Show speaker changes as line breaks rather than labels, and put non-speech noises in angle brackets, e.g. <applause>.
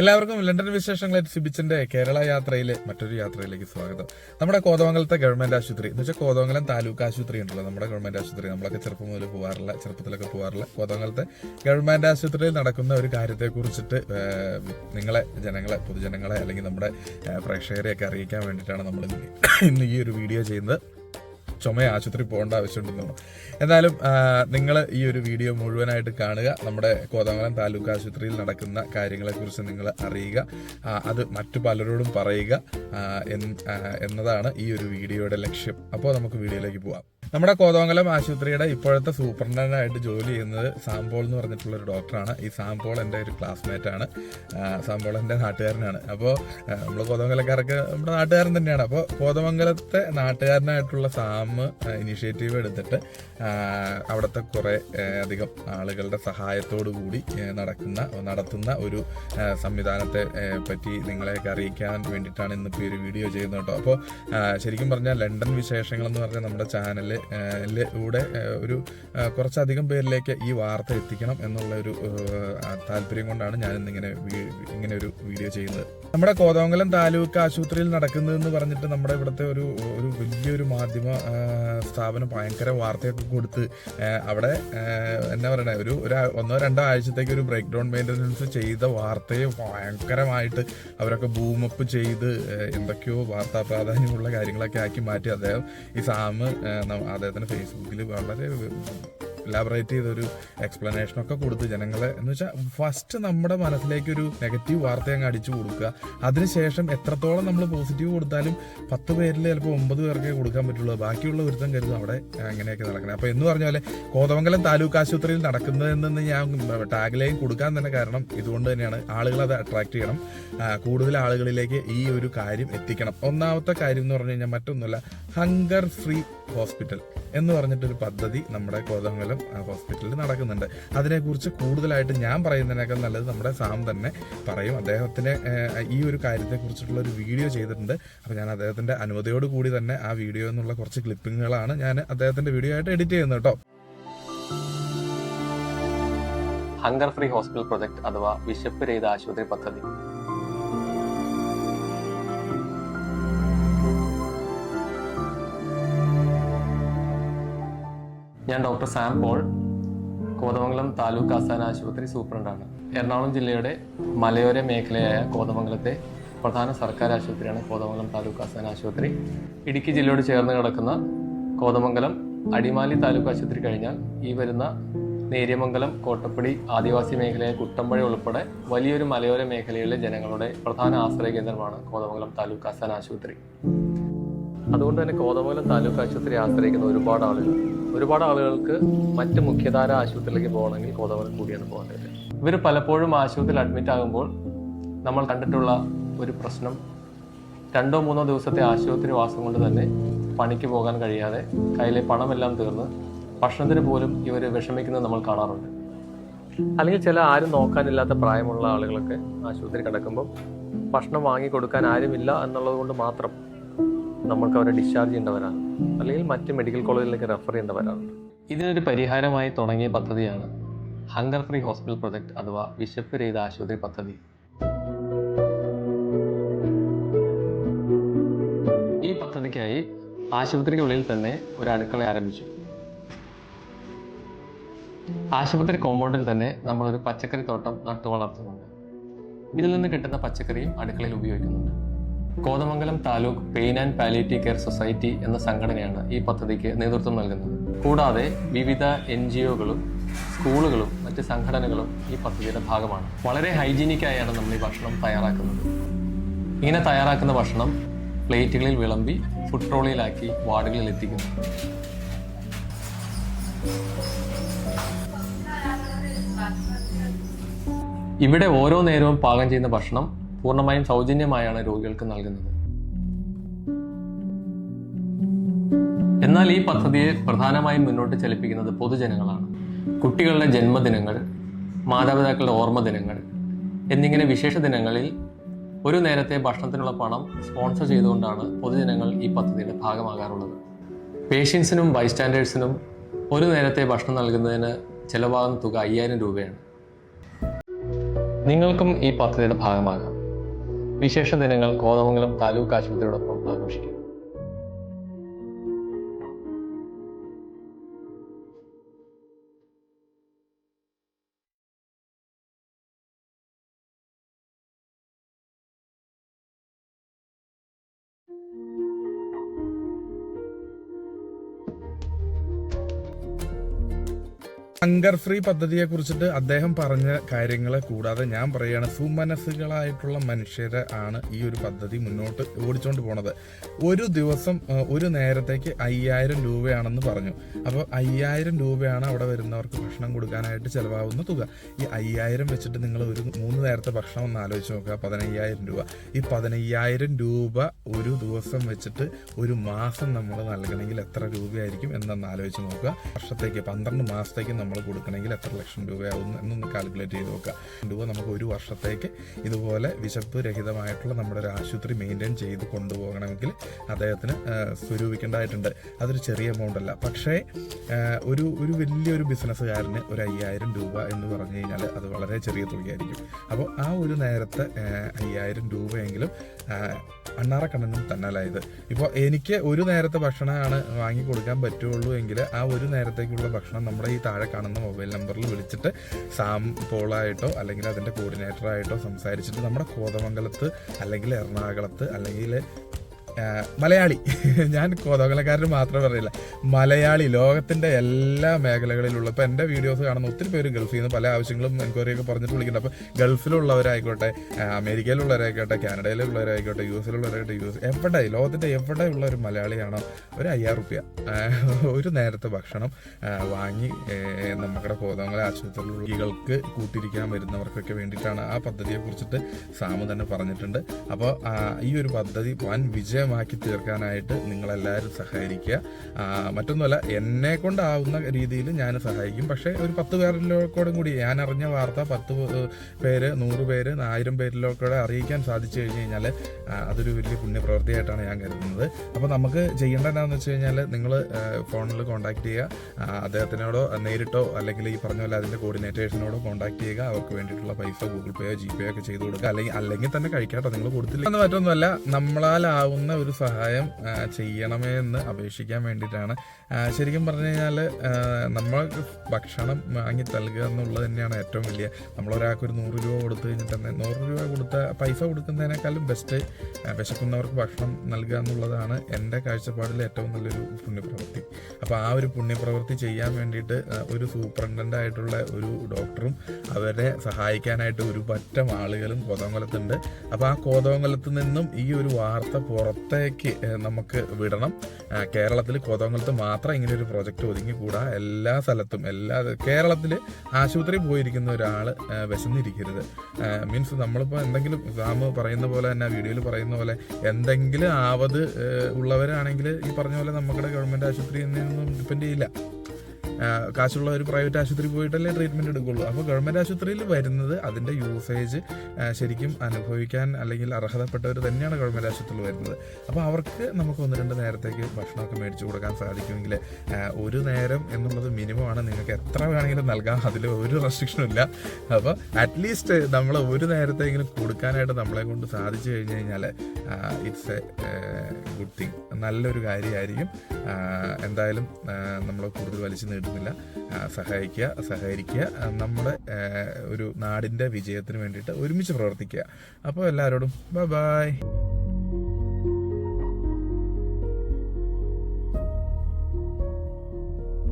എല്ലാവർക്കും ലണ്ടൻ വിശേഷങ്ങളെ സിബിച്ചിന്റെ കേരള യാത്രയിലെ മറ്റൊരു യാത്രയിലേക്ക് സ്വാഗതം. നമ്മുടെ കോതമംഗലത്തെ ഗവൺമെന്റ് ആശുപത്രി എന്ന് വെച്ചാൽ കോതമംഗലം താലൂക്ക് ആശുപത്രി ഉണ്ടല്ലോ നമ്മുടെ ഗവൺമെന്റ് ആശുപത്രി. നമ്മളൊക്കെ ചെറുപ്പം മുതൽ പോകാറില്ല ചെറുപ്പത്തിലൊക്കെ പോകാറില്ല കോതമംഗലത്തെ ഗവൺമെന്റ് ആശുപത്രിയിൽ നടക്കുന്ന ഒരു കാര്യത്തെ കുറിച്ചിട്ട് നിങ്ങളെ ജനങ്ങളെ പൊതുജനങ്ങളെ അല്ലെങ്കിൽ നമ്മുടെ പ്രേക്ഷകരെയൊക്കെ അറിയിക്കാൻ വേണ്ടിയിട്ടാണ് നമ്മൾ ഇന്ന് ഈ ഒരു വീഡിയോ ചെയ്യുന്നത്. ചുമ ആശുപത്രി പോകേണ്ട ആവശ്യമുണ്ടെന്നാണ് എന്നാലും നിങ്ങൾ ഈ ഒരു വീഡിയോ മുഴുവനായിട്ട് കാണുക. നമ്മുടെ കോതമംഗലം താലൂക്ക് ആശുപത്രിയിൽ നടക്കുന്ന കാര്യങ്ങളെക്കുറിച്ച് നിങ്ങൾ അറിയുക. അത് മറ്റു പലരോടും പറയുക. എന്നതാണ് ഈ ഒരു വീഡിയോയുടെ ലക്ഷ്യം. അപ്പോൾ നമുക്ക് വീഡിയോയിലേക്ക് പോവാം. നമ്മുടെ കോതമംഗലം ആശുപത്രിയുടെ ഇപ്പോഴത്തെ സൂപ്രണ്ടായിട്ട് ജോലി ചെയ്യുന്നത് സാംപോൾ എന്ന് പറഞ്ഞിട്ടുള്ള ഒരു ഡോക്ടറാണ്. ഈ സാംപോൾ എന്റെ ഒരു ക്ലാസ്മേറ്റ് ആണ് സാംപോൾ എന്റെ നാട്ടുകാരനാണ്. അപ്പോൾ നമ്മൾ കോതമംഗലക്കാർക്ക് നമ്മുടെ നാട്ടുകാരൻ തന്നെയാണ്. അപ്പോൾ കോതമംഗലത്തെ നാട്ടുകാരനായിട്ടുള്ള സാം ഇനിഷ്യേറ്റീവ് എടുത്തിട്ട് അവിടുത്തെ കുറേ അധികം ആളുകളുടെ സഹായത്തോടു കൂടി നടക്കുന്ന നടത്തുന്ന ഒരു സംവിധാനത്തെ പറ്റി നിങ്ങളെയൊക്കെ അറിയിക്കാൻ വേണ്ടിയിട്ടാണ് ഇന്നിപ്പോൾ ഒരു വീഡിയോ ചെയ്യുന്നത് കേട്ടോ. അപ്പോൾ ശരിക്കും പറഞ്ഞാൽ ലണ്ടൻ വിശേഷങ്ങൾ എന്ന് പറഞ്ഞാൽ നമ്മുടെ ചാനലിൽ ഒരു കുറച്ചധികം പേരിലേക്ക് ഈ വാർത്ത എത്തിക്കണം എന്നുള്ള ഒരു താല്പര്യം കൊണ്ടാണ് ഞാൻ ഇന്നിങ്ങനെ ഇങ്ങനെ ഒരു വീഡിയോ ചെയ്യുന്നത്. നമ്മുടെ കോതമംഗലം താലൂക്ക് ആശുപത്രിയിൽ നടക്കുന്നതെന്ന് പറഞ്ഞിട്ട് നമ്മുടെ ഇവിടുത്തെ ഒരു ഒരു വലിയൊരു മാധ്യമ സ്ഥാപനം ഭയങ്കര വാർത്തയൊക്കെ കൊടുത്ത് അവിടെ എന്താ പറയണേ ഒരു ഒരു ഒന്നോ രണ്ടോ ആഴ്ചത്തേക്ക് ഒരു ബ്രേക്ക് ഡൗൺ മെയിന്റനൻസ് ചെയ്ത വാർത്തയെ ഭയങ്കരമായിട്ട് അവരൊക്കെ ബൂമപ്പ് ചെയ്ത് എന്തൊക്കെയോ വാർത്താ പ്രാധാന്യമുള്ള കാര്യങ്ങളൊക്കെ ആക്കി മാറ്റി അദ്ദേഹം ഈ സാം അദ്ദേഹത്തിന്റെ ഫേസ്ബുക്കിൽ വളരെ ഇലാബറേറ്റ് ചെയ്തൊരു എക്സ്പ്ലനേഷൻ ഒക്കെ കൊടുത്ത് ജനങ്ങളെ. എന്ന് വെച്ചാൽ ഫസ്റ്റ് നമ്മുടെ മനസ്സിലേക്ക് ഒരു നെഗറ്റീവ് വാർത്ത അങ്ങ് അടിച്ചു കൊടുക്കുക. അതിനുശേഷം എത്രത്തോളം നമ്മൾ പോസിറ്റീവ് കൊടുത്താലും പത്ത് പേരിൽ ചിലപ്പോൾ ഒമ്പത് പേർക്കേ കൊടുക്കാൻ പറ്റുള്ളൂ. ബാക്കിയുള്ള ഒരുത്തം കരുതും അവിടെ അങ്ങനെയൊക്കെ നടക്കണം. അപ്പോൾ എന്ന് പറഞ്ഞാൽ കോതമംഗലം താലൂക്ക് ആശുപത്രിയിൽ നടക്കുന്നതെന്ന് ഞാൻ ടാഗ് ലൈൻ കൊടുക്കാൻ തന്നെ കാരണം ഇതുകൊണ്ട് തന്നെയാണ് ആളുകൾ അത് അട്രാക്ട് ചെയ്യണം. കൂടുതൽ ആളുകളിലേക്ക് ഈ ഒരു കാര്യം എത്തിക്കണം. ഒന്നാമത്തെ കാര്യം എന്ന് പറഞ്ഞു കഴിഞ്ഞാൽ മറ്റൊന്നുമല്ല ഹങ്കർ ഫ്രീ ഹോസ്പിറ്റൽ എന്ന് പറഞ്ഞിട്ടൊരു പദ്ധതി നമ്മുടെ കോതമംഗലം ഹോസ്പിറ്റലിൽ നടക്കുന്നുണ്ട്. അതിനെക്കുറിച്ച് കൂടുതലായിട്ട് ഞാൻ പറയുന്നതിനേക്കാൾ നല്ലത് നമ്മുടെ സാം തന്നെ പറയും. അദ്ദേഹത്തിന് ഈ ഒരു കാര്യത്തെക്കുറിച്ചിട്ടുള്ള ഒരു വീഡിയോ ചെയ്തിട്ടുണ്ട്. അപ്പോൾ ഞാൻ അദ്ദേഹത്തിന്റെ അനുമതിയോട് കൂടി തന്നെ ആ വീഡിയോ എന്നുള്ള കുറച്ച് ക്ലിപ്പിങ്ങുകളാണ് ഞാൻ അദ്ദേഹത്തിന്റെ വീഡിയോ ആയിട്ട് എഡിറ്റ് ചെയ്യുന്നത് കേട്ടോ.
ഹങ്കർ ഫ്രീ ഹോസ്പിറ്റൽ പ്രൊജക്ട് അഥവാ വിശപ്പ് രഹിത ആശുപത്രി പദ്ധതി. ഞാൻ doctor Sam Paul Kothamangalam taluk ആസ്ഥാന ആശുപത്രി സൂപ്രണ്ടാണ്. എറണാകുളം ജില്ലയുടെ മലയോര മേഖലയായ കോതമംഗലത്തെ പ്രധാന സർക്കാർ ആശുപത്രിയാണ് കോതമംഗലം താലൂക്ക് ആസ്ഥാന ആശുപത്രി. ഇടുക്കി ജില്ലയോട് ചേർന്ന് കിടക്കുന്ന കോതമംഗലം അടിമാലി താലൂക്ക് ആശുപത്രി കഴിഞ്ഞാൽ ഈ വരുന്ന നേര്യമംഗലം കോട്ടപ്പടി ആദിവാസി മേഖലയായ കുട്ടമ്പഴ ഉൾപ്പെടെ വലിയൊരു മലയോര മേഖലയിലെ ജനങ്ങളുടെ പ്രധാന ആശ്രയ കേന്ദ്രമാണ് കോതമംഗലം താലൂക്ക് ആസ്ഥാന ആശുപത്രി. അതുകൊണ്ട് തന്നെ കോതമംഗലം താലൂക്ക് ആശുപത്രി ആശ്രയിക്കുന്ന ഒരുപാട് ആളുകൾ ഒരുപാട് ആളുകൾക്ക് മറ്റ് മുഖ്യധാര ആശുപത്രിയിലേക്ക് പോകണമെങ്കിൽ കോതമംഗലം കൂടിയാണ് പോകേണ്ടത്. ഇവർ പലപ്പോഴും ആശുപത്രിയിൽ അഡ്മിറ്റ് ആകുമ്പോൾ നമ്മൾ കണ്ടിട്ടുള്ള ഒരു പ്രശ്നം രണ്ടോ മൂന്നോ ദിവസത്തെ ആശുപത്രി വാസം കൊണ്ട് തന്നെ പണിക്ക് പോകാൻ കഴിയാതെ കയ്യിലെ പണമെല്ലാം തീർന്ന് ഭക്ഷണത്തിന് പോലും ഇവർ വിഷമിക്കുന്നത് നമ്മൾ കാണാറുണ്ട്. അല്ലെങ്കിൽ ചില ആരും നോക്കാനില്ലാത്ത പ്രായമുള്ള ആളുകളൊക്കെ ആശുപത്രി കിടക്കുമ്പോൾ ഭക്ഷണം വാങ്ങി കൊടുക്കാൻ ആരുമില്ല എന്നുള്ളത് കൊണ്ട് മാത്രം നമ്മൾക്ക് അവരെ ഡിസ്ചാർജ് ചെയ്യേണ്ടവരാണ്. അല്ലെങ്കിൽ മറ്റ് മെഡിക്കൽ കോളേജിലേക്ക് റെഫർ ചെയ്യേണ്ടവരാണ്. ഇതിനൊരു പരിഹാരമായി തുടങ്ങിയ പദ്ധതിയാണ് ഹങ്കർ ഫ്രീ ഹോസ്പിറ്റൽ പ്രൊജക്ട് അഥവാ വിശപ്പ് രഹിത ആശുപത്രി പദ്ധതി. ഈ പദ്ധതിക്കായി ആശുപത്രിക്കുള്ളിൽ തന്നെ ഒരു അടുക്കള ആരംഭിച്ചു. ആശുപത്രി കോമ്പൗണ്ടിൽ തന്നെ നമ്മളൊരു പച്ചക്കറി തോട്ടം നട്ടു വളർത്തുന്നുണ്ട് ഇതിൽ നിന്ന് കിട്ടുന്ന പച്ചക്കറിയും അടുക്കളയിൽ ഉപയോഗിക്കുന്നുണ്ട്. Kothamangalam taluk pain and palliative care society എന്ന സംഘടനയാണ് ഈ പദ്ധതിക്ക് നേതൃത്വം നൽകുന്നത്. കൂടാതെ വിവിധ എൻ ജി ഒകളും സ്കൂളുകളും മറ്റ് സംഘടനകളും ഈ പദ്ധതിയുടെ ഭാഗമാണ്. വളരെ ഹൈജീനിക്കായാണ് നമ്മൾ ഈ ഭക്ഷണം തയ്യാറാക്കുന്നത്. ഇങ്ങനെ തയ്യാറാക്കുന്ന ഭക്ഷണം പ്ലേറ്റുകളിൽ വിളമ്പി ഫുഡ് ട്രോളിയിലാക്കി വാർഡുകളിൽ എത്തിക്കുന്നു. ഇവിടെ ഓരോ നേരവും പാകം ചെയ്യുന്ന ഭക്ഷണം പൂർണമായും സൗജന്യമായാണ് രോഗികൾക്ക് നൽകുന്നത്. എന്നാൽ ഈ പദ്ധതിയെ പ്രധാനമായും മുന്നോട്ട് ചലിപ്പിക്കുന്നത് പൊതുജനങ്ങളാണ്. കുട്ടികളുടെ ജന്മദിനങ്ങൾ മാതാപിതാക്കളുടെ ഓർമ്മ ദിനങ്ങൾ എന്നിങ്ങനെ വിശേഷ ദിനങ്ങളിൽ ഒരു നേരത്തെ ഭക്ഷണത്തിനുള്ള പണം സ്പോൺസർ ചെയ്തുകൊണ്ടാണ് പൊതുജനങ്ങൾ ഈ പദ്ധതിയുടെ ഭാഗമാകാറുള്ളത്. പേഷ്യൻസിനും ബൈസ്റ്റാൻഡേഴ്സിനും ഒരു നേരത്തെ ഭക്ഷണം നൽകുന്നതിന് ചിലവാകുന്ന തുക അയ്യായിരം രൂപയാണ്. നിങ്ങൾക്കും ഈ പദ്ധതിയുടെ ഭാഗമാകാം. വിശേഷ ദിനങ്ങൾ കോതമംഗലം താലൂക്ക് ആശുപത്രിയോടൊപ്പം ആഘോഷിക്കും
ഹങ്കർ ഫ്രീ പദ്ധതിയെ കുറിച്ചിട്ട് അദ്ദേഹം പറഞ്ഞ കാര്യങ്ങളെ കൂടാതെ ഞാൻ പറയുകയാണ് സുമനസ്സുകളായിട്ടുള്ള മനുഷ്യരെ ആണ് ഈ ഒരു പദ്ധതി മുന്നോട്ട് ഓടിച്ചുകൊണ്ട് പോണത്. ഒരു ദിവസം ഒരു നേരത്തേക്ക് അയ്യായിരം രൂപയാണെന്ന് പറഞ്ഞു. അപ്പോൾ അയ്യായിരം രൂപയാണ് അവിടെ വരുന്നവർക്ക് ഭക്ഷണം കൊടുക്കാനായിട്ട് ചിലവാകുന്ന തുക. ഈ അയ്യായിരം വെച്ചിട്ട് നിങ്ങൾ ഒരു മൂന്ന് നേരത്തെ ഭക്ഷണം ഒന്ന് ആലോചിച്ച് നോക്കുക. പതിനയ്യായിരം രൂപ. ഈ പതിനയ്യായിരം രൂപ ഒരു ദിവസം വെച്ചിട്ട് ഒരു മാസം നമ്മൾ നൽകണമെങ്കിൽ എത്ര രൂപയായിരിക്കും എന്നൊന്ന് ആലോചിച്ച് നോക്കുക. വർഷത്തേക്ക് പന്ത്രണ്ട് മാസത്തേക്ക് നമ്മൾ കൊടുക്കണമെങ്കിൽ എത്ര ലക്ഷം രൂപയാവും എന്നൊന്ന് കാൽക്കുലേറ്റ് ചെയ്ത് നോക്കാം രൂപ നമുക്ക് ഒരു വർഷത്തേക്ക് ഇതുപോലെ വിശപ്പ് രഹിതമായിട്ടുള്ള നമ്മുടെ ഒരു ആശുപത്രി മെയിന്റെയിൻ ചെയ്ത് കൊണ്ടുപോകണമെങ്കിൽ അദ്ദേഹത്തിന് സ്വരൂപിക്കേണ്ടതായിട്ടുണ്ട്. അതൊരു ചെറിയ എമൗണ്ട് അല്ല. പക്ഷേ ഒരു ഒരു വലിയൊരു ബിസിനസ്സുകാരന് ഒരു അയ്യായിരം രൂപ എന്ന് പറഞ്ഞു കഴിഞ്ഞാൽ അത് വളരെ ചെറിയ തുകയായിരിക്കും. അപ്പോൾ ആ ഒരു നേരത്തെ അയ്യായിരം രൂപയെങ്കിലും അണ്ണാറക്കണ്ണനും തന്നാലായത് ഇപ്പോൾ എനിക്ക് ഒരു നേരത്തെ ഭക്ഷണമാണ് വാങ്ങി കൊടുക്കാൻ പറ്റുള്ളൂ എങ്കിൽ ആ ഒരു നേരത്തേക്കുള്ള ഭക്ഷണം നമ്മുടെ ഈ താഴെ കാണുന്ന മൊബൈൽ നമ്പറിൽ വിളിച്ചിട്ട് സാം പോളായിട്ടോ അല്ലെങ്കിൽ അതിന്റെ കോർഡിനേറ്ററായിട്ടോ സംസാരിച്ചിട്ട് നമ്മുടെ കോതമംഗലത്ത് അല്ലെങ്കിൽ എറണാകുളത്ത് അല്ലെങ്കിൽ മലയാളി. <laughs> ഞാൻ കോതകലക്കാരൻ മാത്രമേ പറയില്ല മലയാളി ലോകത്തിന്റെ എല്ലാ മേഖലകളിലുള്ള ഇപ്പോൾ എന്റെ വീഡിയോസ് കാണുന്ന ഒത്തിരി പേര് ഗൾഫിൽ നിന്ന് പല ആവശ്യങ്ങളും എൻക്വയറിയൊക്കെ പറഞ്ഞിട്ട് വിളിക്കുന്നുണ്ട്. അപ്പോൾ ഗൾഫിലുള്ളവരായിക്കോട്ടെ അമേരിക്കയിലുള്ളവരായിക്കോട്ടെ കാനഡയിലുള്ളവരായിക്കോട്ടെ യു എസിലുള്ളവരായിക്കോട്ടെ യു എസ് എവിടെ ലോകത്തിന്റെ എവിടെ ഉള്ള ഒരു മലയാളിയാണോ? ഒരു അയ്യായിരം റുപ്യ. ഒരു നേരത്തെ ഭക്ഷണം വാങ്ങി നമ്മുടെ കോതമംഗല ആശുപത്രിയിലുള്ള രോഗികൾക്ക് കൂട്ടിരിക്കാൻ വരുന്നവർക്കൊക്കെ വേണ്ടിയിട്ടാണ് ആ പദ്ധതിയെ കുറിച്ചിട്ട് സാമു തന്നെ പറഞ്ഞിട്ടുണ്ട്. അപ്പോൾ ഈ ഒരു പദ്ധതി വൻ വിജയമാക്കി തീർക്കാനായിട്ട് നിങ്ങളെല്ലാവരും സഹകരിക്കുക. മറ്റൊന്നുമല്ല എന്നെ കൊണ്ടാവുന്ന രീതിയിൽ ഞാൻ സഹായിക്കും. പക്ഷേ ഒരു പത്ത് പേരിലോക്കോടും കൂടി ഞാൻ അറിഞ്ഞ വാർത്ത പത്ത് പേര് നൂറ് പേര് ആയിരം പേരിലൊക്കെ അറിയിക്കാൻ സാധിച്ചു കഴിഞ്ഞ് കഴിഞ്ഞാൽ അതൊരു വലിയ പുണ്യപ്രവൃത്തിയായിട്ടാണ് ഞാൻ കരുതുന്നത്. അപ്പോൾ നമുക്ക് ചെയ്യേണ്ട എന്താണെന്ന് വെച്ച് കഴിഞ്ഞാൽ നിങ്ങൾ ഫോണിൽ കോൺടാക്ട് ചെയ്യുക. അദ്ദേഹത്തിനോടോ നേരിട്ടോ അല്ലെങ്കിൽ ഈ പറഞ്ഞ പോലെ അതിന്റെ കോർഡിനേറ്റേഴ്സിനോടോ കോൺടാക്ട് ചെയ്യുക. അവർക്ക് വേണ്ടിയിട്ടുള്ള പൈസ ഗൂഗിൾ പേയോ ജി പേ ഒക്കെ ചെയ്ത് കൊടുക്കുക. അല്ലെങ്കിൽ അല്ലെങ്കിൽ തന്നെ കഴിക്കാട്ടോ നിങ്ങൾ കൊടുത്തില്ല. എന്ന് മറ്റൊന്നുമല്ല നമ്മളാലാവുന്ന ഒരു സഹായം ചെയ്യണമേ എന്ന് അപേക്ഷിക്കാൻ വേണ്ടിയിട്ടാണ്. ശരിക്കും പറഞ്ഞു കഴിഞ്ഞാൽ നമ്മൾക്ക് ഭക്ഷണം വാങ്ങി നൽകുക എന്നുള്ളത് തന്നെയാണ് ഏറ്റവും വലിയ. നമ്മളൊരാൾക്ക് ഒരു നൂറ് രൂപ കൊടുത്തു കഴിഞ്ഞിട്ട് തന്നെ നൂറ് രൂപ കൊടുത്ത പൈസ കൊടുക്കുന്നതിനേക്കാളും ബെസ്റ്റ് വിശക്കുന്നവർക്ക് ഭക്ഷണം നൽകുക എന്നുള്ളതാണ് എന്റെ കാഴ്ചപ്പാടിൽ ഏറ്റവും നല്ലൊരു പുണ്യപ്രവൃത്തി. അപ്പോൾ ആ ഒരു പുണ്യപ്രവൃത്തി ചെയ്യാൻ വേണ്ടിയിട്ട് ഒരു സൂപ്രണ്ടന്റ് ആയിട്ടുള്ള ഒരു ഡോക്ടറും അവരെ സഹായിക്കാനായിട്ട് ഒരു പറ്റം ആളുകളും കോതമംഗലത്തുണ്ട്. അപ്പോൾ ആ കോതമംഗലത്ത് നിന്നും ഈ ഒരു വാർത്ത പുറത്തേക്ക് നമുക്ക് വിടണം. കേരളത്തിൽ കോതമംഗലത്ത് മാത്രം ഇങ്ങനെ ഒരു പ്രോജക്റ്റ് ഒതുങ്ങിക്കൂടാ. എല്ലാ സ്ഥലത്തും എല്ലാ കേരളത്തിൽ ആശുപത്രി പോയിരിക്കുന്ന ഒരാൾ വിശന്നിരിക്കരുത്. മീൻസ് നമ്മളിപ്പോൾ എന്തെങ്കിലും സാമ് പറയുന്ന പോലെ തന്നെ വീഡിയോയിൽ പറയുന്ന പോലെ എന്തെങ്കിലും ആവത് ഉള്ളവരാണെങ്കിൽ ഈ പറഞ്ഞ പോലെ നമ്മുടെ ഗവൺമെന്റ് ആശുപത്രിയിൽ നിന്നും ഡിപ്പെൻഡ് ചെയ്യില്ല. കാശുള്ള ഒരു പ്രൈവറ്റ് ആശുപത്രി പോയിട്ടല്ലേ ട്രീറ്റ്മെന്റ് എടുക്കുള്ളൂ. അപ്പോൾ ഗവൺമെന്റ് ആശുപത്രിയിൽ വരുന്നത് അതിന്റെ യൂസേജ് ശരിക്കും അനുഭവിക്കാൻ അല്ലെങ്കിൽ അർഹതപ്പെട്ടവർ തന്നെയാണ് ഗവൺമെന്റ് ആശുപത്രിയിൽ വരുന്നത്. അപ്പോൾ അവർക്ക് നമുക്ക് ഒന്ന് രണ്ട് നേരത്തേക്ക് ഭക്ഷണമൊക്കെ മേടിച്ചു കൊടുക്കാൻ സാധിക്കുമെങ്കിൽ ഒരു നേരം എന്നുള്ളത് മിനിമം ആണ്. നിങ്ങൾക്ക് എത്ര വേണമെങ്കിലും നൽകാം. അതിൽ ഒരു റെസ്ട്രിക്ഷനും ഇല്ല. അപ്പോൾ അറ്റ്ലീസ്റ്റ് നമ്മൾ ഒരു നേരത്തെങ്കിലും കൊടുക്കാനായിട്ട് നമ്മളെ കൊണ്ട് സാധിച്ചു കഴിഞ്ഞു കഴിഞ്ഞാൽ ഇറ്റ്സ് എ ഗുഡ് തിങ് നല്ലൊരു കാര്യമായിരിക്കും. എന്തായാലും നമ്മൾ കൂടുതൽ വലിച്ചു നീട്ടുന്നില്ല ആ, സഹായിക്കുക സഹകരിക്കുക നമ്മുടെ ഒരു നാടിന്റെ വിജയത്തിന് വേണ്ടിയിട്ട് ഒരുമിച്ച് പ്രവർത്തിക്കുക. അപ്പോൾ എല്ലാവരോടും ബൈ ബൈ.